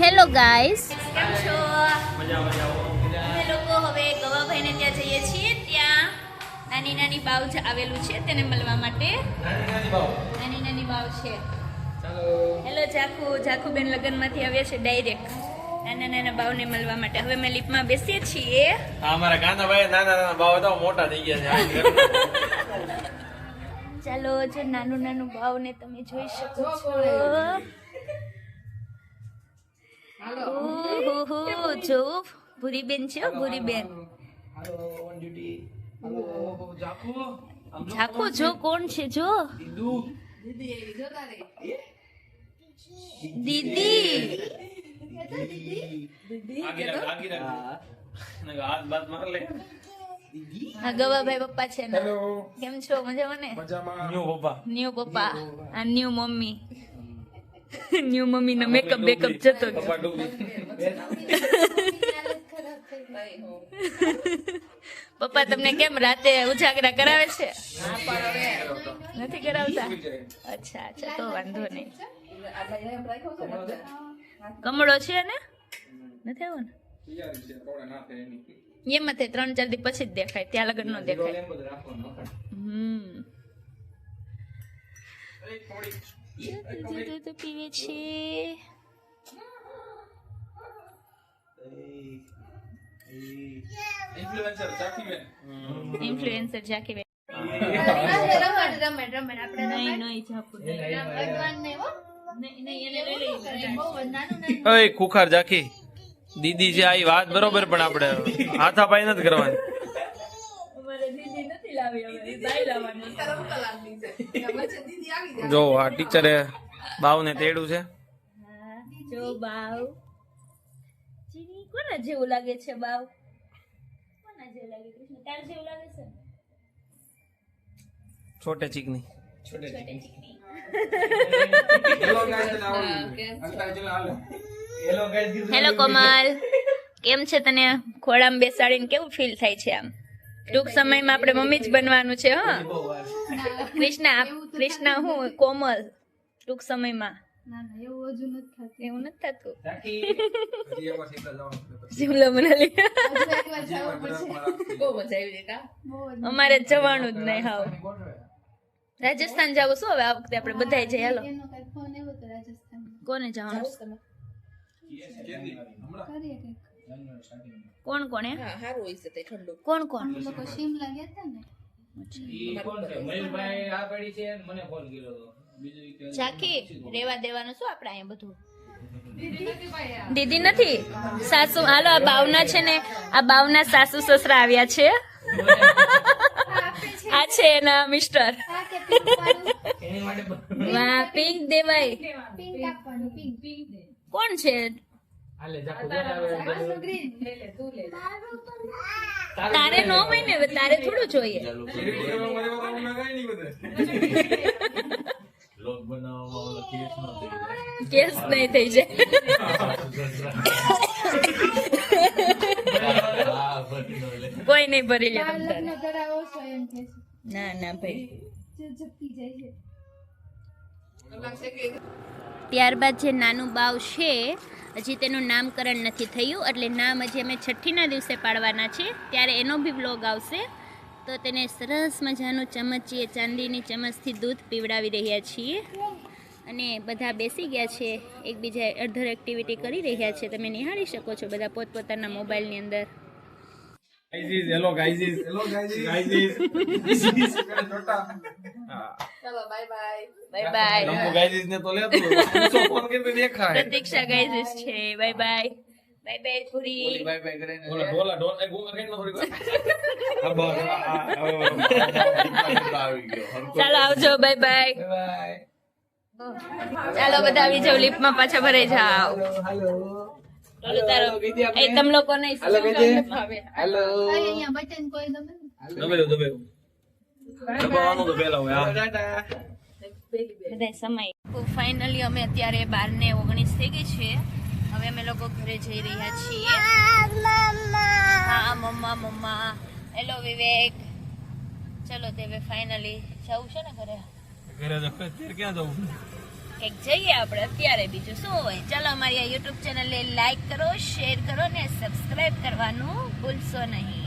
Hello guys કેમ છો? અમે લોકો હવે ગવાભાઈને ત્યાં જઈએ છીએ. ત્યાં નાની નાની બાવ જ આવેલું છે તેને મળવા માટે. નાની નાની બાવ. છે. હેલો જાખુ બેન લગ્નમાંથી આવ્યા છે ડાયરેક્ટ નાના નાના બાવને મળવા માટે. હવે અમે લિફ્ટમાં બેસીએ છીએ. હા અમારા કાનાભાઈ નાના નાના બાવ તો મોટા થઈ ગયા છે. ચાલો જો નાનું નાનું બાવને તમે જોઈ શકો છો. ભૂરી ભૂરીબેન છે? ભૂરી ભૂરીબેન. ઝાખુ જો કોણ છે? જો? દીદી. ગવાભાઈ પપ્પા છે ને. કેમ છો? મજામાં ને? ન્યુ પપ્પા. ન્યુ પપ્પા. આ ન્યુ મમ્મી. ન્યુ મમ્મી નો મેકઅપ બેકઅપ જતો. પપ્પા તમને કેમ રાતે ઉજાગરા કરાવે છે? નથી કરાવતા? અચ્છા અચ્છા તો વાંધો નહીં. કમળો છે ને? નથી આવ્યો ને એમ તે ત્રણ ચાર દી પછી જ દેખાય ત્યાં લગન નો દેખાય. હમ. પીવે છે? ઇન્ફ્લુએન્સર ચાકી બેન ઇન્ફ્લુએન્સર જાકી બેન નહીં નહીં જાપુ ઓય ખુખાર જાખી દીદી છે આ વાત બરોબર પણ આપણે હાથાપાઈ નથી કરવાની. જો આ ટીચરે બાવને તેડું છે. જો બાવ. કોના જેવું લાગે છે બાવ? કોના જેવું લાગે કૃષ્ણ? તાર જેવું લાગે છે? છોટે ચીકની. છોટે ચીકની. હેલો કોમલ. કેમ છે તને ખોળામાં બેસાડીને કેવું ફીલ થાય છે આમ? ટૂંક સમયમાં આપણે મમ્મી જ બનવાનું છે હો. કૃષ્ણા કૃષ્ણા હું કોમલ. ટૂંક સમયમાં. એવું નથી થતું. શિમલા મનાલી અમારે જવાનું જ નહીં હાવ. રાજસ્થાન જવું શું હવે? આ વખતે આપણે બધા જઈએ હાલો. કોને જવાનું? કોણ કોણ હે કોણ કોણ? ઝાંખી રેવા દેવાનું શું આપણે અહીંયા બધું? દીદી નથી? સાસુ હાલો આ બાવના છે ને આ બાવના સાસુ સસરા આવ્યા છે. આ છે એના મિસ્ટર. વાહ પિંક દેવાય. કોણ છે? તારે નો હોય ને તારે થોડું જોઈએ. કેસ નહીં થઈ જાય. કોઈ નહીં ભરી લે. ના ના ભાઈ ત્યારબાદ જે નાનું બાવ છે, હજી તેનું નામકરણ નથી થયું, એટલે નામ હજી અમે છઠ્ઠીના દિવસે પાડવાના છે. ત્યારે એનો બી વ્લોગ આવશે. તો તેને સરસ મજાનું ચમચીએ ચાંદીની ચમચથી દૂધ પીવડાવી રહ્યા છીએ. અને બધા બેસી ગયા છે એકબીજા અડધર એક્ટિવિટી કરી રહ્યા છે. તમે નિહાળી શકો છો બધા પોતપોતાના મોબાઈલની અંદર. ગાઈઝીસ હેલો ગાઈઝીસ બાય બાય નમો ગાઈઝીસ ને તો લેતો પૂછો ફોન કરીને દેખાય? પ્રતીક્ષા ગાઈઝ છે. બાય બાય બાય બાય પૂરી. બાય બાય એ કરીને. થોડી વાર ચાલો આવજો બાય બાય બાય ચાલો બધા આવી જાવ લિફ્ટમાં પાછા ભરાઈ જાવ ચાલો તારો એ તમ લોકો નહીં ફાવે દબેલું દબેલું દબાવવાનું તો પહેલા હોય હા. બધા સમય. ફાઇનલી અમે અત્યારે બાર ને ઓગણીસ થઈ ગઈ છે. હવે અમે લોકો ઘરે જઈ રહ્યા છીએ. હા મમ્મા મમ્મા. હેલો વિવેક. ચલો તે હવે ફાઇનલી જવું છે ને ઘરે? ઘરે જો અત્યારે ક્યાં જવું? કંઈક જઈએ આપણે અત્યારે, બીજું શું હોય? ચાલો અમારી આ યુટ્યુબ ચેનલને લાઈક કરો શેર કરો ને સબસ્ક્રાઇબ કરવાનું ભૂલશો નહીં.